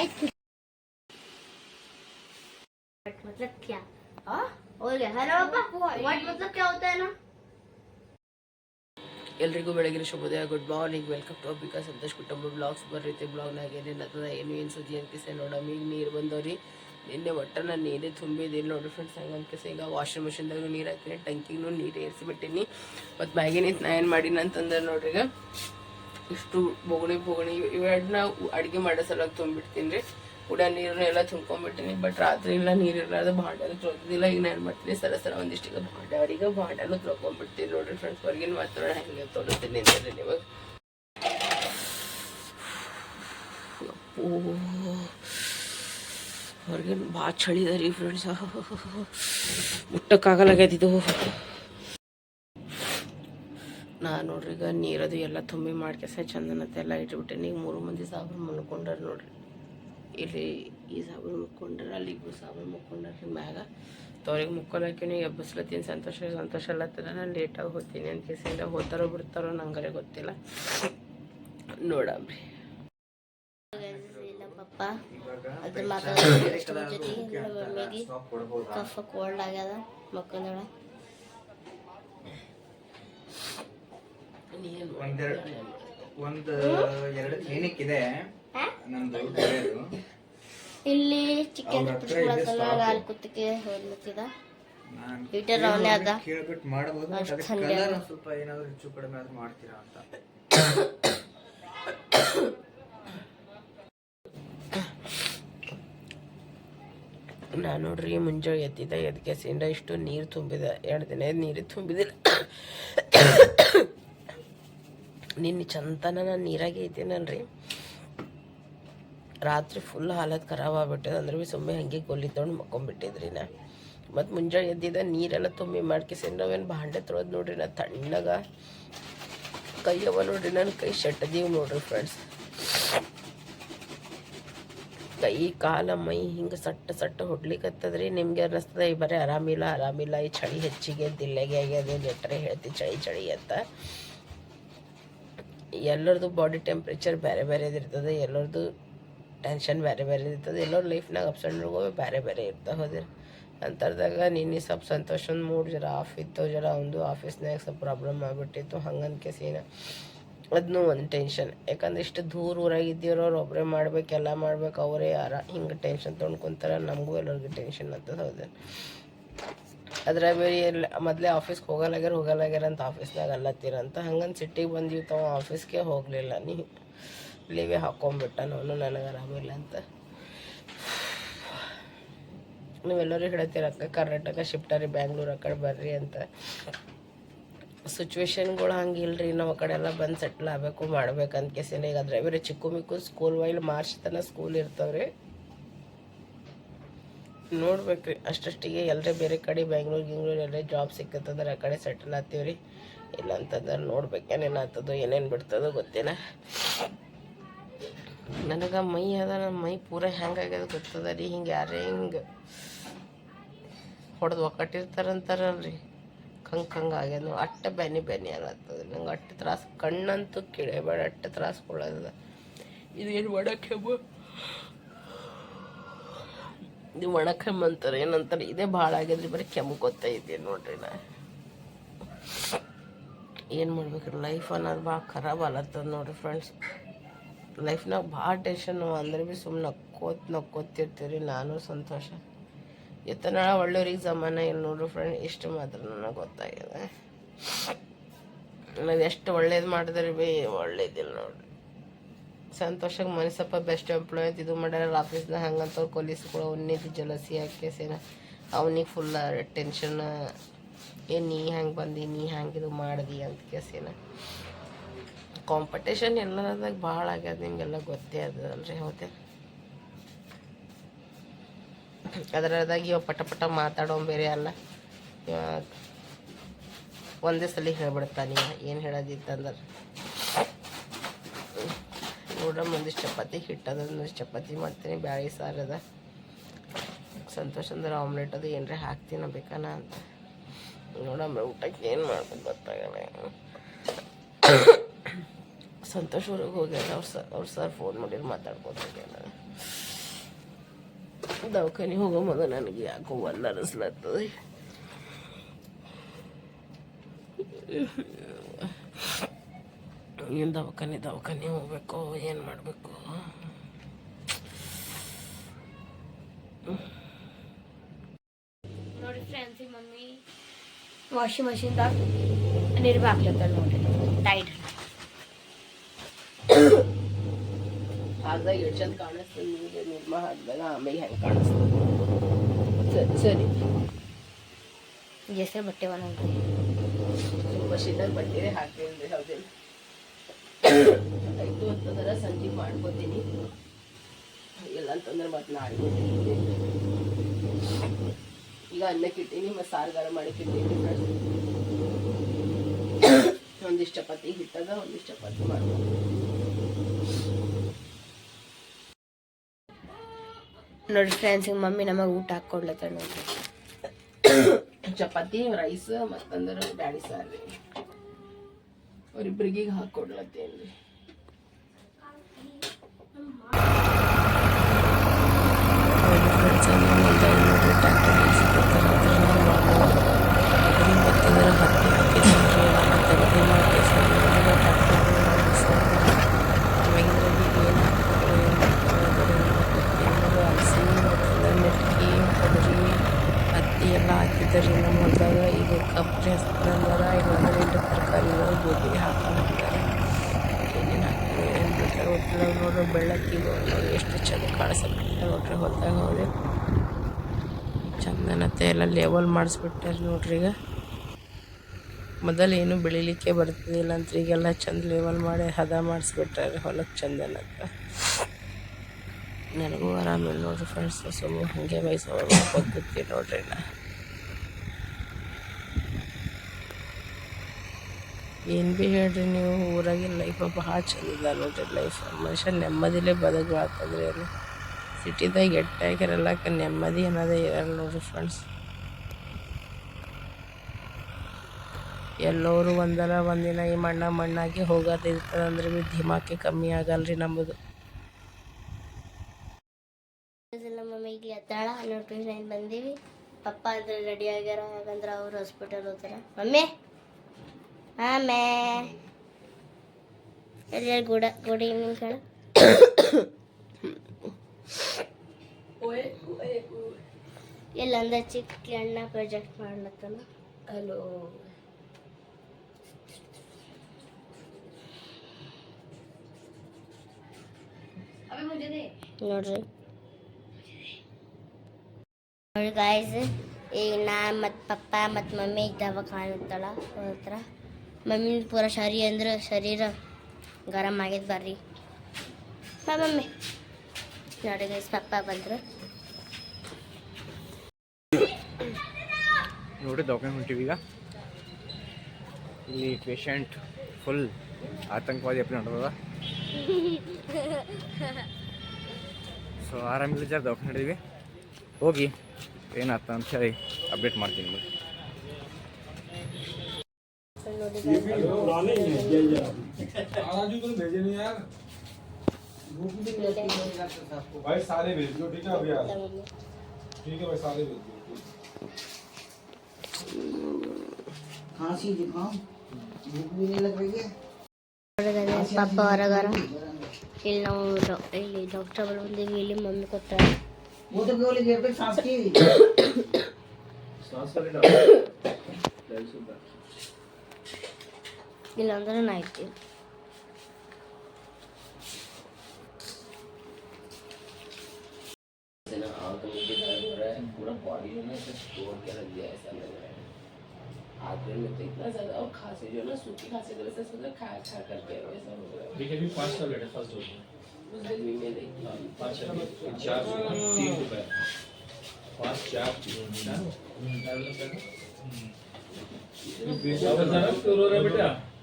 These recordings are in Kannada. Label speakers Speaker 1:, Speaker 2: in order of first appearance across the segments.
Speaker 1: आइस मतलब क्या हाँ हो गया है ना पापा व्हाट मतलब क्या होता है ना
Speaker 2: ಎಲ್ರಿಗೂ ಬೆಳಗಿನ ಶುಭೋದಯ good morning welcome to ಅಬ್ಬಿಕಾ Santosh ಕುಟುಂಬ ಬ್ಲಾಗ್ಸ್ ಬರ್ರೈತೆ ಬ್ಲಾಗ್ನಾಗ ಏನೇನು ಅದ ಏನು ಏನು ಸುದ್ದಿ ಅನ್ಕಿಸೆ ನೋಡಮ್ ಈಗ ನೀರು ಬಂದವ್ರಿ ನಿನ್ನೆ ಒಟ್ಟ ನಾನು ನೀರೇ ತುಂಬಿದಿಲ್ಲ ನೋಡ್ರಿ ಫ್ರೆಂಡ್ಸ್ ಹಂಗೆ ಅನ್ಕಿಸ ಈಗ ವಾಷಿಂಗ್ ಮಿಷಿನ್ದಾಗ ನೀರು ಹಾಕಿನಿ ಟಂಕಿಗೂ ನೀರು ಏರಿಸಿಬಿಟ್ಟಿನಿ ಮತ್ತು ಮ್ಯಾಗಿನ ನಿಂತು ನಾ ಏನು ಮಾಡೀನಿ ಅಂತಂದ್ರೆ ನೋಡ್ರಿ ಈಗ ಇಷ್ಟು ಬೊಗಣಿ ಬೊಗಣಿ ಇವೆರಡನ್ನ ಅಡುಗೆ ಮಾಡೋ ಸಲುವಾಗಿ ತುಂಬಿಡ್ತೀನಿ ರೀ. ಕೂಡ ನೀರನ್ನ ಎಲ್ಲ ತುಂಬ್ಕೊಂಡ್ಬಿಟ್ಟಿನಿ ಬಟ್ ರಾತ್ರಿ ಎಲ್ಲ ನೀರಿರಲಾರ್ದ ಬಾಂಡಲು ತೊಳೆದಿಲ್ಲ. ಈಗ ನಾನು ಮಾಡ್ತೀನಿ. ಸರ ಸರ ಒಂದಿಷ್ಟು ಈಗ ಭಾಂಡೆ ಅವ್ರಿಗೆ ಬಾಂಡಲು ತೊಳ್ಕೊಂಡ್ಬಿಡ್ತೀನಿ ನೋಡ್ರಿ ಫ್ರೆಂಡ್ಸ್ ಹೊರಗಿನ ಮಾತ್ರ ಹೆಂಗೆ ತೊಳಿತೀನಿ ಅಂತೇಳಿ ನಿಮಗೆ. ಹೊರಗಿನ ಭಾಳ ಚಳಿ ಇದೆ ರೀ ಫ್ರೆಂಡ್ಸ್ ಮುಟ್ಟಕ್ಕಾಗಲಾಗ್ಯದ ಇದು. ನಾ ನೋಡ್ರಿ ಈಗ ನೀರದು ಎಲ್ಲ ತುಂಬಿ ಮಾಡ್ಕೆಸ ಚಂದನತ್ತೆಲ್ಲ ಇಟ್ಬಿಟ್ಟೆ ಈಗ ಮೂರು ಮಂದಿ ಸಾಬ್ರು ಮಲ್ಕೊಂಡಾರ ನೋಡ್ರಿ. ಇಲ್ಲಿ ಈ ಸಾಬ್ರು ಮುಕ್ಕೊಂಡ್ರ ಅಲ್ಲಿ ಇಬ್ಬರು ಸಾಬ್ರು ಮುಕ್ಕೊಂಡ್ರಿ ಮ್ಯಾಗ. ತವ್ರಿಗೆ ಮುಕ್ಕೊಲಕ್ಕೀನಿ ಎಬ್ಬಸ್ಲತ್ತೀನಿ ಸಂತೋಷ ಸಂತೋಷ ಅಲ್ಲತ್ತದ ನಾನು ಲೇಟಾಗಿ ಹೋಗ್ತೀನಿ. ಅಂತ ಕೇಸಿಂದ ಹೋಗ್ತಾರೋ ಬಿಡ್ತಾರೋ ನಂಗರೆ ಗೊತ್ತಿಲ್ಲ. ನೋಡಮ್ರಿ.
Speaker 1: ಪಪ್ಪ ಅದ್ರ ಮಾತಾಡೋದು ಕಫ ಕೋಲ್ಡ್ ಆಗ್ಯದ ಮಕ್ಕಂದಳ
Speaker 3: ಒಂದೆರಡು ಒಂದು ಎರಡು ಕ್ಲಿನಿಕ್ ಇದೆ ನಮ್ದು ಬೇರೆದು.
Speaker 1: ಇಲ್ಲಿ ಚಿಕನ್ ಹೋಗ್ಲತ್ತಿದ ಅವನೇ ಅದ.
Speaker 3: ಕೇಳ್ಬಿಟ್ಟು ಅದಕ್ಕೆ ಸ್ವಲ್ಪ ಏನಾದ್ರು ಹೆಚ್ಚು ಕಡಿಮೆ ಆದ್ರೂ ಮಾಡ್ತೀರಾ ಅಂತ.
Speaker 2: ನಾನು ನೋಡ್ರಿ ಮುಂಜಾನೆ ಎತ್ತಿದ್ದ ಎದ್ಕೆ ಸಿಂಡ ಇಷ್ಟು ನೀರು ತುಂಬಿದೆ. ಎರಡು ದಿನ ನೀರು ತುಂಬಿದಿಲ್ಲ. ನಿನ್ನೆ ಚಂತನ ನಾನು ನೀರಾಗೆ ಇದ್ದೀನಲ್ರಿ ರಾತ್ರಿ ಫುಲ್ ಹಾಲತ್ ಖರಾಬ್ ಆಗ್ಬಿಟ್ಟದ, ಅಂದ್ರೆ ಸುಮ್ಮನೆ ಹಂಗೆ ಗೊಲ್ಲಿ ತೊಗೊಂಡು ಮಕ್ಕೊಂಬಿಟ್ಟಿದ್ರಿ ನಾ. ಮತ್ತು ಮುಂಜಾನೆ ಎದ್ದಿದ್ದ ನೀರೆಲ್ಲ ತುಂಬಿ ಮಾಡ್ಕಿಸಿಂದ ನಾವೇನು ಬಾಂಡೆ ತೊಳೆದು ನೋಡ್ರಿ ನಾ ತಣ್ಣಗ. ಕೈ ಅವ ನೋಡ್ರಿ ನನ್ನ ಕೈ ಶೆಟ್ಟದೀವಿ ನೋಡ್ರಿ ಫ್ರೆಂಡ್ಸ್ ಕೈ, ಕಾಲ, ಮೈ ಹಿಂಗೆ ಸಟ್ಟ ಸಟ್ಟ ಹೊಡ್ಲಿಕತ್ತದ್ರಿ. ನಿಮ್ಗೆ ಅನ್ನಿಸ್ತದೆ ಈ ಬರೀ ಆರಾಮಿಲ್ಲ ಆರಾಮಿಲ್ಲ, ಈ ಚಳಿ ಹೆಚ್ಚಿಗೆ ದಿಲ್ಲೆಗೆ ಆಗ್ಯದ ನೆಟ್ರೆ ಹೇಳ್ತಿ, ಚಳಿ ಚಳಿ ಅಂತ. ಎಲ್ಲರದು ಬಾಡಿ ಟೆಂಪ್ರೇಚರ್ ಬೇರೆ ಬೇರೆ ಇರ್ತದೆ, ಎಲ್ಲರದು ಟೆನ್ಷನ್ ಬೇರೆ ಬೇರೆ ಇರ್ತದೆ, ಎಲ್ಲರ ಲೈಫ್ನಾಗ ಅಪ್ಸ್ ಆ್ಯಂಡ್ ಬೇರೆ ಬೇರೆ ಇರ್ತಾ ಹೋದ್ರೆ. ಅಂತರ್ದಾಗ ನಿನ್ನೆ ಸ್ವಲ್ಪ ಸಂತೋಷದ ಮೂಡ್ ಜರ ಆಫ್ ಇತ್ತು, ಜರ ಒಂದು ಆಫೀಸ್ನಾಗ ಸ್ವಲ್ಪ ಪ್ರಾಬ್ಲಮ್ ಆಗಿಬಿಟ್ಟಿತ್ತು ಹಂಗನ್ಕೆ ಸೀನ ಅದನ್ನೂ ಒಂದು ಟೆನ್ಷನ್ ಯಾಕಂದ್ರೆ ಇಷ್ಟು ದೂರ ಊರಾಗಿದ್ದೀರೋ ಅವ್ರು ಒಬ್ಬರೇ ಮಾಡ್ಬೇಕು, ಎಲ್ಲ ಮಾಡ್ಬೇಕು, ಅವರೇ ಯಾರ ಹಿಂಗೆ ಟೆನ್ಷನ್ ತೊಗೊಂಡು ನಮಗೂ ಎಲ್ಲರಿಗೂ ಟೆನ್ಷನ್ ಅಂತ ಹೌದು ಅದ್ರ ಬೇರೆ ಎಲ್ಲ ಮೊದಲೇ ಆಫೀಸ್ಗೆ ಹೋಗಲ್ಲಾಗ್ಯಾರ ಹೋಗಲ್ಲಾಗ್ಯಾರ ಅಂತ ಆಫೀಸ್ನಾಗ ಅಲ್ಲತ್ತೀರಂತ ಹಂಗಂತ ಸಿಟ್ಟಿಗೆ ಬಂದಿವಿ ತಾವ ಆಫೀಸ್ಗೆ ಹೋಗಲಿಲ್ಲ. ನೀ ಲೀವೇ ಹಾಕೊಂಬಿಟ್ಟ ನಾನು, ನನಗೆ ಆರಾಮಿಲ್ಲ ಅಂತ. ನೀವೆಲ್ಲರೂ ಹೇಳ್ತೀರ, ಅಕ್ಕ ಕರ್ನಾಟಕ ಶಿಫ್ಟರಿ ಬ್ಯಾಂಗ್ಳೂರು ಆ ಕಡೆ ಬರ್ರಿ ಅಂತ. ಸಿಚುವೇಶನ್ಗಳು ಹಂಗಿಲ್ರಿ ನಾವು ಆ ಕಡೆ ಎಲ್ಲ ಬಂದು ಸೆಟ್ಲ್ ಆಗಬೇಕು ಮಾಡ್ಬೇಕಂತ ಕೇಸಿನ ಈಗ ಅದ್ರ ಬೇರೆ ಚಿಕ್ಕ ಮಿಕ್ಕು ಸ್ಕೂಲ್ ವೈಲ್ ಮಾರ್ಚ್ ತನಕ ಸ್ಕೂಲ್ ಇರ್ತಾವ್ರಿ. ನೋಡ್ಬೇಕ್ರಿ. ಅಷ್ಟಷ್ಟಿಗೆ ಎಲ್ಲರೇ ಬೇರೆ ಕಡೆ ಬೆಂಗ್ಳೂರು ಗಿಂಗ್ಳೂರು ಎಲ್ಲೇ ಜಾಬ್ ಸಿಕ್ಕತ್ತಂದ್ರೆ ಆ ಕಡೆ ಸೆಟಲ್ ಆಗ್ತೀವ್ರಿ. ಇಲ್ಲ ಅಂತಂದ್ರೆ ನೋಡ್ಬೇಕು ಏನೇನು ಆಗ್ತದೋ ಏನೇನು ಬಿಡ್ತದೋ ಗೊತ್ತೇನ? ನನಗೆ ಮೈ ಅದ, ನನ್ನ ಮೈ ಪೂರ ಹೆಂಗಾಗ್ಯದ ಗೊತ್ತದ ರೀ. ಹಿಂಗೆ ಯಾರೇ ಹಿಂಗೆ ಹೊಡೆದು ಒಕ್ಕಟ್ಟಿರ್ತಾರಂತಾರಲ್ರಿ. ಕಂಗ್ ಕಂಗ್ ಆಗ್ಯದ ಅಟ್ಟ ಬೆನಿ ಬೆನಿ ಆಗತ್ತದ ನಂಗೆ ಅಟ್ಟ ತ್ರಾಸು, ಕಣ್ಣಂತೂ ಕೇಳಬೇಡ ಅಟ್ಟ ತ್ರಾಸು ಕೊಡೋದ ಇದೇನು ಒಣಕೆಮ್ಮು ಇದು ಒಣಕೆಮ್ಮು ಅಂತಾರೆ. ಏನಂತಾರೆ? ಇದೇ ಭಾಳ ಆಗಿದ್ರೆ ಬರೀ ಕೆಮ್ಮು ಗೊತ್ತೈತಿ ನೋಡ್ರಿ ನಾ. ಏನು ಮಾಡ್ಬೇಕ್ರಿ? ಲೈಫ್ ಅನ್ನೋದು ಭಾಳ ಖರಾಬ್ ಅಲತ್ತದ ನೋಡ್ರಿ ಫ್ರೆಂಡ್ಸ್ ಲೈಫ್ನಾಗ ಭಾಳ ಟೆನ್ಷನ್ ಅಂದ್ರೆ ಭೀ ಸುಮ್ಮನೆ ನಕ್ಕೋತ್ ನಕ್ಕೋತಿರ್ತೀವಿ ನಾನು ಸಂತೋಷ. ಎತ್ತನಾಳ ಒಳ್ಳೆಯವ್ರಿಗೆ ಜಮಾನ ಇಲ್ಲ ನೋಡ್ರಿ ಫ್ರೆಂಡ್ ಇಷ್ಟು ಮಾತ್ರ ನನಗೆ ಗೊತ್ತಾಗಿದೆ ನಾವು ಎಷ್ಟು ಒಳ್ಳೇದು ಮಾಡಿದ್ರೆ ಭೀ ಒಳ್ಳೇದಿಲ್ಲ ನೋಡ್ರಿ. ಸಂತೋಷಕ್ಕೆ ಮನಸ್ಸಪ್ಪ ಬೆಸ್ಟ್ ಎಂಪ್ಲಾಯ್ ಅಂತ ಇದು ಮಾಡ್ಯಾರ. ಹಂಗಂತ ಹಂಗಂತವ್ರು ಕೂಡ ಅವನಿಗೆ ಜಲಸಿ ಸೇನ. ಅವನಿಗೆ ಫುಲ್ ಟೆನ್ಷನ್ ಏನು ನೀ ಹೆಂಗೆ ಬಂದಿ, ನೀ ಹೆಂಗೆ ಇದು ಮಾಡ್ದಿ? ಅಂತ ಕೇಸೇನ ಕಾಂಪಿಟೇಷನ್ ಎಲ್ಲದಾಗ ಭಾಳ ಆಗ್ಯದ ನಿಮಗೆಲ್ಲ ಗೊತ್ತೇ ಅದಲ್ರಿ ಹೌದೇ? ಅದರದಾಗ ಇವ ಪಟ ಪಟ ಮಾತಾಡೋ ಬೇರೆ ಅಲ್ಲ. ಒಂದೇ ಸಲ ಹೇಳ್ಬಿಡ್ತಾನೆ ಏನು ಹೇಳೋದಿತ್ತಂದ್ರೆ ನೋಡ್ರಮ್ಮ ಒಂದಿಷ್ಟು ಚಪಾತಿ ಹಿಟ್ಟದ ಒಂದಿಷ್ಟು ಚಪಾತಿ ಮಾಡ್ತೀನಿ. ಬ್ಯಾಳಿ ಸಾರದ ಸಂತೋಷ ಅಂದ್ರೆ ಆಮ್ಲೆಟ್ ಅದು ಏನರ ಹಾಕ್ತೀನ ಬೇಕನ ಅಂತ. ನೋಡಮ್ಮ, ಊಟಕ್ಕೆ ಏನು ಮಾಡ್ಬೇಕು ಗೊತ್ತಾಗಲ್ಲ. ಸಂತೋಷ್ ಊರಿಗೆ ಹೋಗ್ಯಾರ, ಅವ್ರು ಸರ್ ಅವ್ರು ಸರ್ ಫೋನ್ ಮಾಡಿದ್ರು ಮಾತಾಡ್ಕೊತ ಹೋಗ್ಯಾರ ದವಾಖಾನೆ ಹೋಗೋ ಮೊದಲು ನನಗೆ ಯಾಕೋ ಒಂದು ಅನಿಸ್ಲತ್ತದ ಏನು ದವಾಖಾನೆ ದವಾಖಾನೆ ಹೋಗ್ಬೇಕು ಏನು ಮಾಡಬೇಕು?
Speaker 1: ನೋಡಿ ಫ್ರೆಂಡ್ಸ್ ಮಮ್ಮಿ ವಾಷಿಂಗ್ ಮಷಿನ್ದಾಗ ನೀರು ಹಾಕ್ಲತ್ತಾರ ನೋಡ್ರಿ ಟೈಟ್
Speaker 2: ಹಾಕಿದಾಗ ಎಷ್ಟು ಚಂದ ಕಾಣಿಸ್ತದೆ ನಿಮಗೆ ನಿರ್ಮ ಹಾಕಿದಾಗ ಆಮೇಲೆ ಹೆಂಗೆ ಕಾಣಿಸ್ತದೆ ಸರಿ ಸರಿ.
Speaker 1: ಹೆಸರು ಬಟ್ಟೆ ಒಂದೊಂದು
Speaker 2: ಮಷೀನಾಗ ಬಟ್ಟೆ ಹಾಕ್ತೀನಿ ಹೌದಿಲ್ಲ ಆಯ್ತು ಅಂತಂದ್ರೆ ಸಂಜೆ ಮಾಡ್ಕೋತೀನಿ ಇಲ್ಲ ಅಂತಂದ್ರೆ ಮತ್ತೆ ನಾಳೆ. ಈಗ ಅನ್ನಕ್ಕೆ ಇಟ್ಟೀನಿ ಮತ್ತು ಸಾರುಗಾರ ಮಾಡಕ್ಕೆ ಒಂದಿಷ್ಟ ಒಂದಿಷ್ಟು ಚಪಾತಿ ಹಿಟ್ಟದ ಒಂದಿಷ್ಟು ಚಪಾತಿ ಮಾಡ್ಬೋದು
Speaker 1: ನೋಡಿ ಫ್ರೆಂಡ್ಸ್ ಮಮ್ಮಿ ನಮಗೆ ಊಟ ಹಾಕ್ಕೊಡ್ಲತ್ತ ನೋಡ್ರಿ
Speaker 2: ಚಪಾತಿ ರೈಸ್ ಮತ್ತಂದ್ರೆ ಬ್ಯಾಳಿ ಸಾರು ರೀ ಹಾಕೊಡ್ಲತ್ತೇನ್ರಿ. ಹಾಕೊಡ್ಲತ್ತೇನು ರೀ ಹಾಕಿದ್ದಾರೆ ನಮ್ಮ ಹೊಲದಾಗ ಈಗ ಕಬ್ಬು ಹಚ್ತಂದಾರ ಈಗ ಒಂದೆರಡು ತರಕಾರಿಗಳು ಗೋಧಿ ಹಾಕೊಂಡಿದ್ದಾರೆ ಏನೇನು ಹಾಕಿದ್ರು ಏನು ಬಿಡ್ತಾರೆ ಗೊತ್ತಿಲ್ಲ, ನೋಡ್ರಿ ಎಷ್ಟು ಚಂದ ಕಾಣಿಸಬಿಟ್ಟಿದೆ ನೋಡ್ರಿ ಹೊಲದಾಗ ಹೋದ್ರೆ ಚಂದನತೆ ಎಲ್ಲ ಲೇವಲ್ ಮಾಡಿಸ್ಬಿಟ್ಟಾರೆ ನೋಡ್ರಿ ಈಗ. ಮೊದಲು ಏನು ಬೆಳಿಲಿಕ್ಕೆ ಬರ್ತಿದ್ದಿಲ್ಲ ಅಂತ ಈಗೆಲ್ಲ ಚಂದ ಲೇವಲ್ ಮಾಡಿ ಹದ ಮಾಡಿಸ್ಬಿಟ್ಟಾರೆ ಹೊಲಕ್ಕೆ ಚಂದನಕ್ಕೆ ನನಗೂ ಆರಾಮಿಲ್ಲ ನೋಡ್ರಿ ಫ್ರೆಂಡ್ಸ್ ಸುಮ್ಮನೆ ಹಾಗೆ ಮೈಸೂರು ಕೂತ್ತೀನಿ ನೋಡ್ರಿ ನಾ. ಏನು ಭೀ ಹೇಳ್ರಿ ನೀವು ಊರಾಗಿನ ಲೈಫ್ ಭಾಳ ಚಂದ ನೋಡಿರಿ ಲೈಫ್ ಮನುಷ್ಯ ನೆಮ್ಮದಿಲೇ ಬದುಕು ಏನು? ಸಿಟಿದಾಗ ಎಟ್ಟಾಗಿರಲ್ಲಕ್ಕ ನೆಮ್ಮದಿ ಅನ್ನೋದೇ ಇರಲ್ಲ ನೋಡ್ರಿ ಫ್ರೆಂಡ್ಸ್ ಎಲ್ಲರೂ ಒಂದಲ್ಲ ಒಂದಿನ ಈ ಮಣ್ಣ ಮಣ್ಣಾಗಿ ಅಂದ್ರೆ ಭೀ ಧಿಮಾಕೆ ಕಮ್ಮಿ ಆಗಲ್ರಿ ನಮ್ಮದು
Speaker 1: ಮಮ್ಮಿಗೆ ಬಂದೀವಿ. ಪಪ್ಪ ಅಂದ್ರೆ ರೆಡಿ ಆಗ್ಯಾರ ಯಾಕಂದ್ರೆ ಅವ್ರು ಹಾಸ್ಪಿಟಲ್ ಹೋಗ್ತಾರ. ಮಮ್ಮಿ! ಆಮೇ. ಎಲ್ಲ ಗುಡ ಗುಡ್ ಈವ್ನಿಂಗ್ ಕಣ ಇಲ್ಲ ಅಂದ್ರೆ ಚಿಕ್ಕ ಅಣ್ಣ ಪ್ರಾಜೆಕ್ಟ್ ಮಾಡ್ಲತ್ತನ?
Speaker 2: ಹಲೋ
Speaker 1: ನೋಡ್ರಿ. ನೋಡಿ ಗಾಯ್ಸ್ ಈಗ ನಾ ಮತ್ತು ಪಪ್ಪ ಮತ್ತು ಮಮ್ಮಿ ಇದ್ದಾವ ಕಾಣುತ್ತಳ ಹತ್ರ. ಮಮ್ಮಿ ಪೂರ ಶರೀರ ಅಂದ್ರೆ ಶರೀರ ಗರಂ ಆಗ್ಯದ ಬರ್ರಿ. ಬಾ ಮಮ್ಮಿ. ನೋಡಿ ಗೈಸ್ ಪಪ್ಪ ಬಂದ್ರು.
Speaker 3: ನೋಡಿ ದವಾಖಾನೆ ಹೊಂಟಿವಿ ಈಗ. ಇಲ್ಲಿ ಪೇಷಂಟ್ ಫುಲ್ ಆತಂಕವಾದಿ ಎಪ್ಪ ನಡೆದದ. ಸೊ ಆರಾಮಿಲ್ಲ ಜಾರ್ ದವಾಖಾನೆ ನಡೆದಿವಿ ಹೋಗಿ ಏನಾಗ್ತ ಅಂತ ಹೇಳಿ ಅಪ್ಡೇಟ್ ಮಾಡ್ತೀನಿ ನಿಮಗೆ
Speaker 1: ನೋಡಿ
Speaker 4: राजू को भेजे नहीं यार भाई सारे भेज दो ठीक है अभी यार
Speaker 1: ಮಮ್ಮಿ
Speaker 4: ठीक है भाई सारे भेज दो
Speaker 5: खांसी जुकाम भूख भी नहीं लग रही है
Speaker 1: ಹೊರಗಡೆ ಪಪ್ಪ ಹೊರಗಾರ ಇಲ್ಲಿ ನಾವು ಡಾ- ಇಲ್ಲಿ ಡಾಕ್ಟರ್ ಬಳಿ ಬಂದೀವಿ ಇಲ್ಲಿ ಮಮ್ಮಿ ಕೊಟ್ಟಾರ
Speaker 5: वो तो केवल घेर पे सांस की
Speaker 1: ಇಲ್ಲ ಅಂದ್ರೆ ನಾ ಇರ್ತೀವಿ
Speaker 2: आँख में भी दर्द हो रहा है पूरा बॉडी जो ना ऐसे स्टोर के रख दिया ऐसा लग रहा है आदमी में तो इतना ज्यादा और खांसी जो है ना सूखी खांसी तो वैसे समझो खा खा करके वैसा हो रहा है
Speaker 6: देखिए अभी पाँच टैबलेट है फर्स्ट डोज में
Speaker 2: उस दिन भी मैं देखी
Speaker 6: हाँ, पाँच टैबलेट चार तीन रुपए पाँच चार चार क्यों रो रहा है बेटा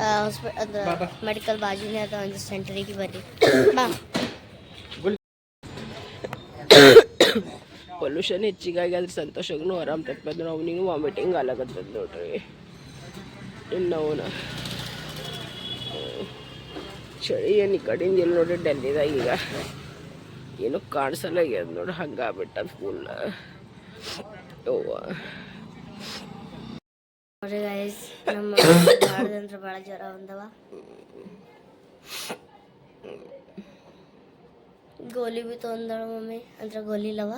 Speaker 1: ಹಾಸ್ಪಿ ಅಂದ್ರೆ ಮೆಡಿಕಲ್ ಬಾಜುನೇ ಅದ ಒಂದು ಸೆಂಟ್ರಿಗೆ ಬರ್ರಿ ಬಾ.
Speaker 2: ಪೊಲ್ಯೂಷನ್ ಹೆಚ್ಚಿಗಾಗಿ ಅದ್ರ ಸಂತೋಷಗೂ ಆರಾಮ್ ತಪ್ಪದ್ರೆ ಅವನಿಗೂ ವಾಮಿಟಿಂಗ್ ಆಲಾಗತ್ತದ ನೋಡ್ರಿ. ಇನ್ನು ಅವನ ಚಳಿ ಏನು ಈ ಕಡೆಯಿಂದ ಇಲ್ಲ ನೋಡ್ರಿ ಡೆಲ್ಲಿದಾಗ ಈಗ. ಏನು ಕಾಣಿಸಲ್ಲ ಆಗ್ಯದ ನೋಡ್ರಿ ಹಂಗಾಗ್ಬಿಟ್ಟದ ಫುಲ್ ಯವ್ವ.
Speaker 1: ನೋಡ್ರಿ ಗೈಸ್ ನಮ್ಮ ಭಾಳದಂದ್ರೆ ಭಾಳ ಜ್ವರ ಬಂದವ. ಗೋಲಿ ಬಿ ತೊಂದಳ ಮಮ್ಮಿ, ಅಂದ್ರೆ ಗೋಲಿ ಇಲ್ಲವ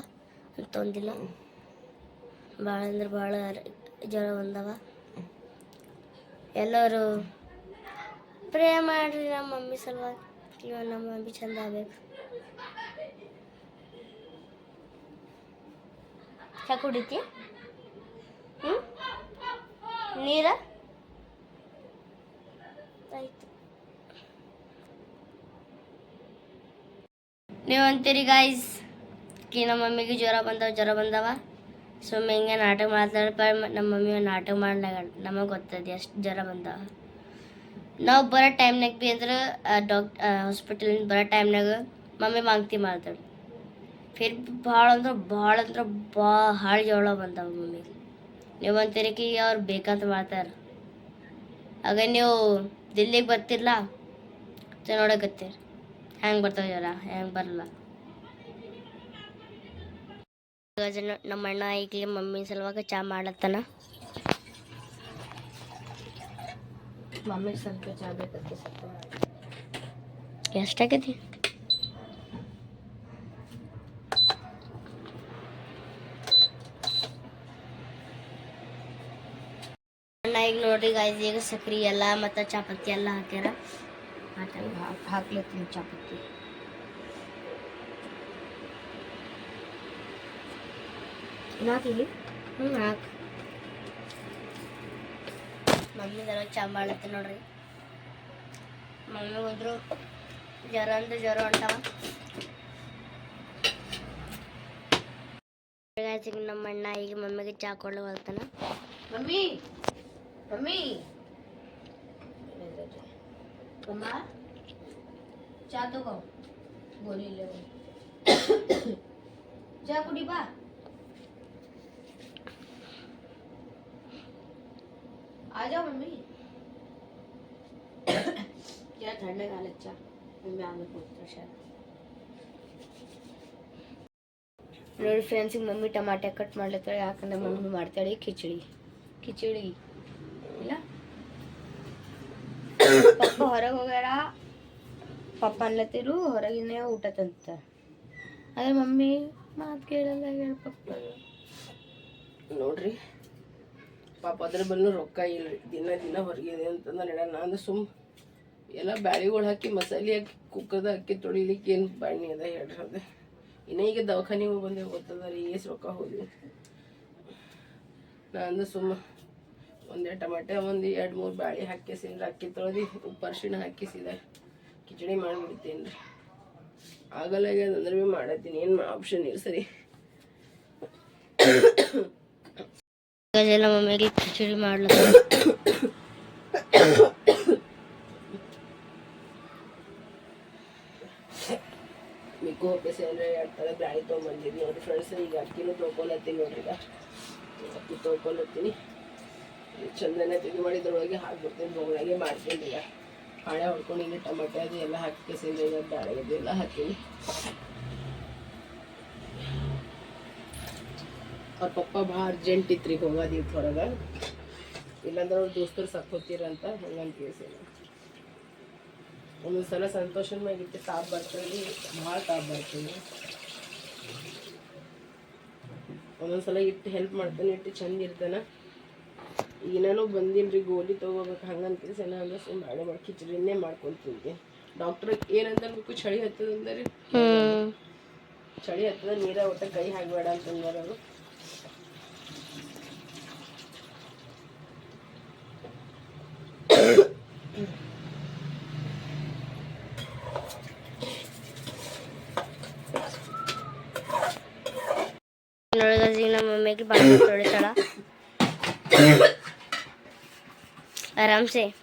Speaker 1: ತೊಂದಿಲ್ಲ. ಭಾಳ ಅಂದ್ರೆ ಭಾಳ ಜ್ವರ ಬಂದವ. ಎಲ್ಲರೂ ಪ್ರೇ ಮಾಡ್ರಿ ನಮ್ಮ ಮಮ್ಮಿ ಸಲುವಾಗಿ. ಇವ ನಮ್ಮ ಮಮ್ಮಿ ಚಂದ ಆಗ್ಬೇಕು. ಚಾ ಕುಡಿತಿ? ಹ್ಞೂ ನೀರ? ನೀವು ಅಂತೀರಿ ಗಾಯ್ಸ್ ಕಿ ನಮ್ಮ ಮಮ್ಮಿಗೆ ಜ್ವರ ಬಂದವ ಜ್ವರ ಬಂದವ. ಸುಮ್ಮನೆ ಹಿಂಗೆ ನಾಟಕ ಮಾತಾಡ್ಬ ನಮ್ಮ ಮಮ್ಮಿ ನಾಟಕ ಮಾಡ್ಲಾಗ ನಮಗೆ ಗೊತ್ತದ ಎಷ್ಟು ಜ್ವರ ಬಂದವ. ನಾವು ಬರೋ ಟೈಮ್ನಾಗ ಭೀ ಅಂದ್ರೆ ಡಾಕ್ ಹಾಸ್ಪಿಟಲಿಂದ ಬರೋ ಟೈಮ್ನಾಗ ಮಮ್ಮಿ ಮಾಂಗ್ತಿ ಮಾಡ್ತಾಳೆ. ಫಿರ್ ಭಾಳ ಅಂದ್ರೆ ಭಾಳ ಅಂದ್ರೆ ಭಾಳ ಜ್ವರ ಬಂದವ ಮಮ್ಮಿಗೆ ನೀವು ಅಂತೀರಿ ಕಿ ಅವ್ರು ಬೇಕಂತ ಮಾಡ್ತಾರೆ ಆಗ ನೀವು ದಿಲ್ಲಿಗೆ ಬರ್ತಿರ್ಲ ನೋಡಕತ್ತೀರಿ ಹೆಂಗೆ ಬರ್ತಾವ ಜ್ವರ ಹೆಂಗೆ ಬರಲ್ಲ ನಮ್ಮ ಅಣ್ಣ ಈಗಲೇ ಮಮ್ಮಿ ಸಲುವಾಗ ಚಾ ಮಾಡ್ಲತ್ತಾನ
Speaker 2: ಮಮ್ಮಿಗೆ ಸ್ವಲ್ಪ ಚಾ ಬೇಕತ್ತೆ ಸ್ವಲ್ಪ
Speaker 1: ಎಷ್ಟಾಗೈತಿ ಅಣ್ಣ ಈಗ ನೋಡ್ರಿ ಗಾಯ್ಸ್ ಈಗ ಸಕ್ರಿ ಎಲ್ಲ ಮತ್ತು ಚಾಪತ್ತಿ ಎಲ್ಲ ಹಾಕ್ಯಾರ.
Speaker 2: ಹಾಕ್ಲತ್ತೀನಿ ಚಾಪತ್ತಿ
Speaker 1: ಹಾಕಿವಿ ಹ್ಞೂ ಹಾಕ ಮಮ್ಮಿ ಜರ ಚಾ ಮಾಡ್ಲತ್ತ ನೋಡ್ರಿ. ಮಮ್ಮಿ ಹೋದ್ರು. ಜ್ವರ ಅಂದ್ರೆ ಜ್ವರ ಹೊಂಟಾವ. ನಮ್ಮ ಅಣ್ಣ ಈಗ ಮಮ್ಮಿಗೆ ಚಾ ಕೊಡ್ಲು ಬರ್ತಾನ
Speaker 2: ಮಮ್ಮಿ! ಮಮ್ಮಿ
Speaker 1: ಅಮ್ಮ ಚಾ ತಗೋ ಗೋಲಿ ಇಲ್ಲೇ ಚಾ ಕುಡಿ ಬಾ
Speaker 2: आ जाओ मम्मी क्या ठंडे का अच्छा मम्मी आगे पूछता शायद
Speaker 1: ನೋಡಿ ಫ್ರೆಂಡ್ಸ್ ಈಗ ಮಮ್ಮಿ ಟಮಾಟೆ ಕಟ್ ಮಾಡ್ಲತ್ತಾಳೆ ಯಾಕಂದ್ರೆ ಮಮ್ಮಿ ಮಾಡ್ತಾಳೆ ಕಿಚಡಿ ಕಿಚಡಿ ಪಪ್ಪ ಹೊರಗೆ ಹೋಗ್ಯಾರ. ಪಪ್ಪ ಅನ್ಲತ್ತಿರು ಹೊರಗಿನ ಊಟ ತಂತ. ಅದೇ ಮಮ್ಮಿ ಮಾತು ಕೇಳಲ್ಲ ಹೇಳ ಪಪ್ಪ.
Speaker 2: ನೋಡ್ರಿ, ಪಾಪ ಅದ್ರ ಬಲ್ಲೂ ರೊಕ್ಕ ಇಲ್ರಿ. ದಿನ ದಿನ ಹೊರಗಿದೆ ಅಂತಂದ್ರೆ ನಡ ನಾನು ಸುಮ್ ಎಲ್ಲ ಬ್ಯಾಳಿಗಳು ಹಾಕಿ, ಮಸಾಲೆ ಹಾಕಿ ಕುಕ್ಕರ್ದ ಹಾಕಿ ತೊಳಿಲಿಕ್ಕೆ ಏನು ಬಾಣಿ ಅದ ಹೇಳ್ರಿ ಅದೇ. ಇನ್ನೇ ಈಗ ದವಾಖಾನೆ ಹೋಗಿ ಬಂದೆ, ಗೊತ್ತದ ರೀ ಏಸ್ ರೊಕ್ಕ ಹೋದ್ವಿ ನಾನು ಸುಮ್ಮ ಒಂದೇ ಟೊಮೆಟೊ ಒಂದು ಎರಡು ಮೂರು ಬ್ಯಾಳಿ ಹಾಕಿ ಸಿಂದ್ರ ಅಕ್ಕಿ ತೊಳೆದು ಉಪ್ಪು ಅರ್ಶಿನ ಹಾಕಿ ಸೀದಾ ಕಿಚಡಿ ಮಾಡಿಬಿಡ್ತೀನಿ. ರೀ ಆಗಲ್ಲ ಆಗ್ಯದ ಅಂದ್ರೆ ಭೀ ಮಾಡತ್ತೀನಿ. ಏನು ಆಪ್ಷನ್ ಇಲ್ಲ ಸರಿ.
Speaker 1: ಮಮ್ಮಿಗೆ ಕಿಚಡಿ ಮಾಡ್ಲತ್ತ
Speaker 2: ಮಿಕ್ಕು ಹೊಪ್ಪೆ ಅಂದ್ರೆ ಎರಡು ಥರ ಬ್ಯಾಳಿ ತೊಗೊಂಬಂದಿದ್ದು ನೋಡ್ರಿ ಫ್ರೆಂಡ್ಸ್ ಈಗ ಅಕ್ಕಿನೂ ತೊಗೊಳತ್ತೀನಿ ನೋಡ್ರಿ ಈಗ. ಅಕ್ಕಿ ತೊಗೊಳತ್ತೀನಿ ಚಂದನೆ ಮಾಡಿ ಮಾಡಿದ್ರೊಳಗೆ ಹಾಕ್ಬಿಡ್ತೀನಿ ಬೊಗಳಾಗೆ ಮಾಡ್ತೀನಿ ಈಗ. ಹಾಳೆ ಹೊಡ್ಕೊಂಡು ಇನ್ನು ಟಮಾಟೆ ಅದು ಎಲ್ಲ ಹಾಕಿ ಕೆಸಿಂದ ಬ್ಯಾಳೆ ಅದು ಎಲ್ಲ ಹಾಕೀನಿ. ಅವ್ರ ಪಪ್ಪ ಭಾಳ ಅರ್ಜೆಂಟ್ ಇತ್ರಿ ಹೋಗೋದಿತ್ತು ಹೊರಗೆ ಇಲ್ಲಾಂದ್ರೆ ಅವ್ರ ದೋಸ್ತರು ಸಕ್ಕೋತೀರಂತ ಹಂಗಂತ ಕೇಳಿಸಿಲ್ಲ ಒಂದೊಂದು ಸಲ ಸಂತೋಷನ ಮ್ಯಾಗಿಟ್ಟು ತಾಪ್ ಬರ್ತೀನಿ, ಭಾಳ ತಾಪ್ ಬರ್ತೀನಿ. ಒಂದೊಂದು ಸಲ ಇಟ್ಟು ಹೆಲ್ಪ್ ಮಾಡ್ತಾನೆ, ಇಟ್ಟು ಚಂದ ಇರ್ತಾನೆ. ಈಗ ಬಂದಿಲ್ಲ ರೀ ಗೋಲಿ ತೊಗೋಬೇಕು ಹಂಗಂತ ಎಲ್ಲ ಅಂದ್ರೆ ಸುಮ್ಮನೆ ಮಾಡಿ ಮಾಡಿ ಕಿಚಡಿನೇ ಮಾಡ್ಕೊಂತೀನಿ ಡಾಕ್ಟ್ರ್ ಏನಂತ ಅನ್ಬೇಕು ಚಳಿ ಹತ್ತದ ರೀ
Speaker 1: ಹ್ಮ್.
Speaker 2: ಚಳಿ ಹತ್ತದ ನೀರ ಒಟ್ಟ ಕೈ ಹಾಕಬೇಡ ಅಂತಂದಾರ ಅವರು
Speaker 1: ನೋಡಿ guys, ಈಗ ನಮ್ಮ ಮಮ್ಮಿಗೆ ಬಾಂಡೆ ತೊಳಿತಾಳ आराम से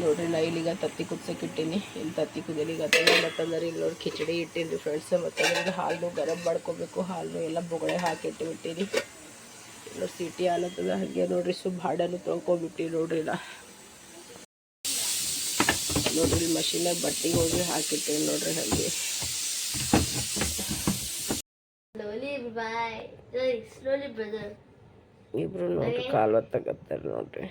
Speaker 2: ನೋಡ್ರಿ ನಾ ಇಲ್ಲಿಗ ತತ್ತಿ ಕುದ್ಸಕ್ಕೆ ಇಟ್ಟೀನಿ ಇಲ್ಲಿ ತತ್ತಿ ಕುದಿಲಿಗತ್ತ ಮತ್ತಂದ್ರೆ ಇಲ್ಲಿ ನೋಡಿ ಖಿಚಡಿ ಇಟ್ಟೀನಿ ಫ್ರೆಂಡ್ಸ್ ಮತ್ತಂದ್ರೆ ಹಾಲು ಗರಂ ಮಾಡ್ಕೋಬೇಕು ಹಾಲು ಎಲ್ಲ ಬೊಗಳೆ ಹಾಕಿ ಇಟ್ಟು ಬಿಟ್ಟೀನಿ ನೋಡಿ ಸಿಟಿ ಆಲತ್ತದ ಹಾಗೆ ನೋಡ್ರಿ ಸುಮ್ ಹಾಡನ್ನು ತೊಳ್ಕೊಬಿಟ್ಟಿ ನೋಡ್ರಿ ನಾ ನೋಡ್ರಿ ಮಷೀನಾಗ ಬಟ್ಟೆಗೆ ಹೋಗಿ ಹಾಕಿಟ್ಟೀನಿ ನೋಡ್ರಿ ಹಾಗೆ. ಇಬ್ರು ನೋಡ್ರಿ ಕಾಲು ತಗತ್ತಾರ ನೋಡ್ರಿ.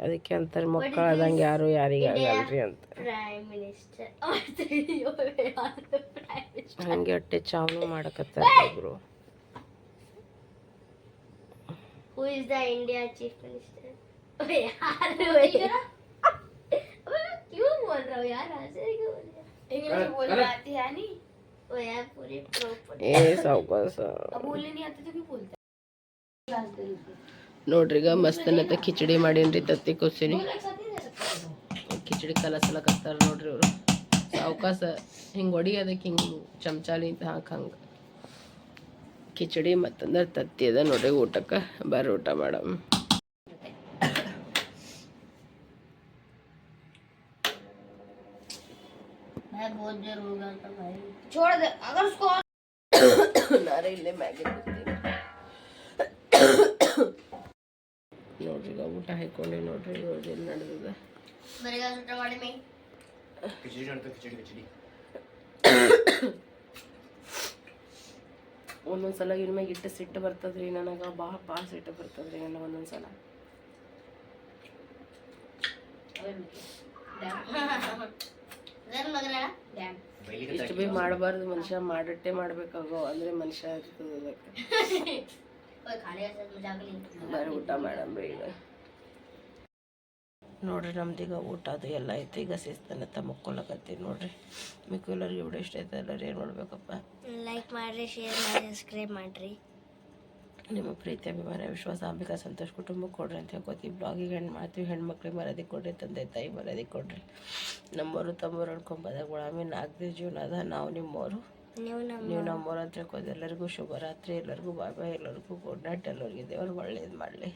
Speaker 2: ಅದಕ್ಕೆ ಅಂತಾರೆ ಮಕ್ಕಳಾದಂಗೆ ಯಾರು ಯಾರಿಗೆ ಆಗಲ್ರಿ ಅಂತ.
Speaker 1: Oh
Speaker 2: ಹಂಗೆ ಹೊಟ್ಟೆ ಚಾವನು ಮಾಡಕತ್ತಾರ ಇಬ್ರು.
Speaker 1: who is the india chief minister अबे यार अबे क्यों बोल रहा हो यार ऐसे क्यों बोल रहा इंग्लिश बोलने आती है नहीं ओ यार पूरी प्रॉपर
Speaker 2: ಏ ಸಾವ್ಕಾಸ
Speaker 1: बोलने नहीं आती तो क्यों बोलता
Speaker 2: ನೋಡ್ರಿ ಈಗ ಮಸ್ತನತ್ತ ಖಿಚಡಿ ಮಾಡೀನ್ರಿ ತತ್ತಿ ಕುಸಿನಿ ಖಿಚಡಿ ಕಲಸ್ಲಕತ್ತಾರ ನೋಡ್ರಿ ಅವರು ಸಾವ್ಕಾಸ ಹಿಂಗೆ ಹೊಡಿ ಅದಕ್ಕೆ ಹಿಂಗೆ ಚಮಚಾಲಿ ಅಂತ ಹಾಕಿ ಹಂಗೆ ಖಿಚಡಿ ಮತ್ತಂದ್ರೆ ತತ್ತಿ ಅದ ನೋಡ್ರಿ ಊಟಕ್ಕೆ ಬರ್ರಿ ಊಟ ಮೇಡಮ್ ನಾರೇ ಇಲ್ಲೇ ಮ್ಯಾಗಿ ನೋಡ್ರಿ ಈಗ ಊಟ ಹಾಕೊಂಡಿ ನೋಡ್ರಿ ನೋಡ್ರಿ ಏನು ನಡೆದಿದೆ
Speaker 3: ಖಿಚಡಿ ಖಿಚಡಿ ಒಂದೊಂದು
Speaker 2: ಸಲ ಇವ್ರ ಮ್ಯಾಗ ಇಟ್ಟು ಸಿಟ್ಟು ಬರ್ತದ್ರಿ ನನಗೆ ಭಾಳ ಭಾಳ ಸಿಟ್ಟು ಬರ್ತದ್ರಿ ನನಗೆ
Speaker 1: ಒಂದೊಂದು ಸಲ.
Speaker 2: ಇಷ್ಟು ಭೀ ಮಾಡಬಾರ್ದು ಮನುಷ್ಯ ಮಾಡಟ್ಟೆ ಮಾಡ್ಬೇಕಾಗೋ ಅಂದ್ರೆ ಮನುಷ್ಯ ಇರ್ತದ ಅದಕ್ಕೆ. ಊಟ ಮಾಡಂಬ್ರಿ ಈಗ. ನೋಡ್ರಿ ಈಗ ಊಟ ಅದು ಎಲ್ಲ ಐತಿ ಈಗ ಶಿಸ್ತನತ್ತ ಮಕ್ಕೊಳಕತ್ತೀವಿ ನೋಡ್ರಿ. ಮಿಕ್ಕು ಎಲ್ಲರಿಗೆ ವಿಡಿಯೋ ಇಷ್ಟ ಐತೆ ಎಲ್ಲರೂ ಏನು ಮಾಡ್ಬೇಕಪ್ಪ?
Speaker 1: ಲೈಕ್ ಮಾಡ್ರಿ ಶೇರ್ ಮಾಡಿ ಸಬ್ಸ್ಕ್ರೈಬ್ ಮಾಡಿರಿ.
Speaker 2: ನಿಮ್ಮ ಪ್ರೀತಿ ಅಭಿಮಾನ ವಿಶ್ವಾಸ ಅಂಬಿಕ ಸಂತೋಷ ಕುಟುಂಬಕ್ಕೆ ಕೊಡ್ರಿ ಅಂತ ಹೇಳ್ಕೊತೀವಿ. ಬ್ಲಾಗಿಗೆ ಹೆಣ್ಣು ಮಾಡ್ತೀವಿ ಹೆಣ್ಮಕ್ಳಿಗೆ ಮರದಿ ಕೊಡ್ರಿ ತಂದೆ ತಾಯಿ ಮರದಿ ಕೊಡ್ರಿ. ನಮ್ಮವರು ತಮ್ಮವ್ರು ಅನ್ಕೊಂಬದ ಗುಳಾಮಿ ನಾಲ್ಕು ಜೀವನ ಅದ ನಾವು ನಿಮ್ಮವರು
Speaker 1: ನೀವು ನಮ್ಮ
Speaker 2: ನೀವು ನಮ್ಮವ್ರು ಅಂತ ಹೇಳ್ಕೊತೀವಿ. ಎಲ್ಲರಿಗೂ ಶುಭರಾತ್ರಿ ಎಲ್ಲರಿಗೂ ಬಾಯ್ ಬಾಯ್ ಎಲ್ಲರಿಗೂ ಗುಡ್ ನೈಟ್ ಎಲ್ಲರಿಗೂ ದೇವರು ಒಳ್ಳೇದು ಮಾಡಲಿ.